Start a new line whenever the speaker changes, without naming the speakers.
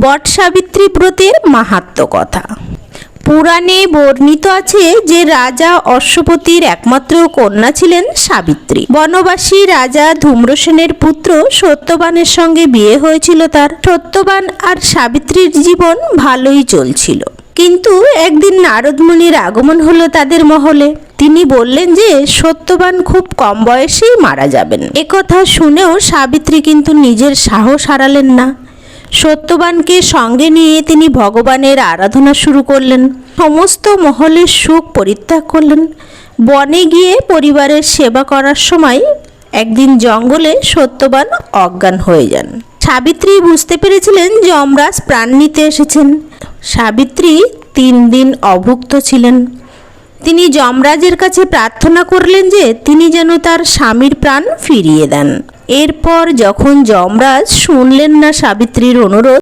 বট সাবিত্রী ব্রতের মাহাত্ম্য কথা। পুরাণে বর্ণিত আছে যে রাজা অশ্বপতির একমাত্র কন্যা ছিলেন সাবিত্রী। বনবাসী রাজা ধূম্রসেনের পুত্র সত্যবানের সঙ্গে বিয়ে হয়েছিল তার। সত্যবান আর সাবিত্রীর জীবন ভালোই চলছিল। কিন্তু একদিন নারদমুনির আগমন হলো তাদের মহলে। তিনি বললেন যে, সত্যবান খুব কম বয়সেই মারা যাবেন। একথা শুনেও সাবিত্রী কিন্তু নিজের সাহস হারালেন না। সত্যবানকে সঙ্গে নিয়ে তিনি ভগবানের আরাধনা শুরু করলেন। সমস্ত মহলের সুখ পরিত্যাগ করলেন। বনে গিয়ে পরিবারের সেবা করার সময় একদিন জঙ্গলে সত্যবান অজ্ঞান হয়ে যান। সাবিত্রী বুঝতে পেরেছিলেন যমরাজ প্রাণ নিতে এসেছেন। সাবিত্রী তিন দিন অভুক্ত ছিলেন। তিনি যমরাজের কাছে প্রার্থনা করলেন যে তিনি যেন তার স্বামীর প্রাণ ফিরিয়ে দেন। এরপর যখন যমরাজ শুনলেন না সাবিত্রীর অনুরোধ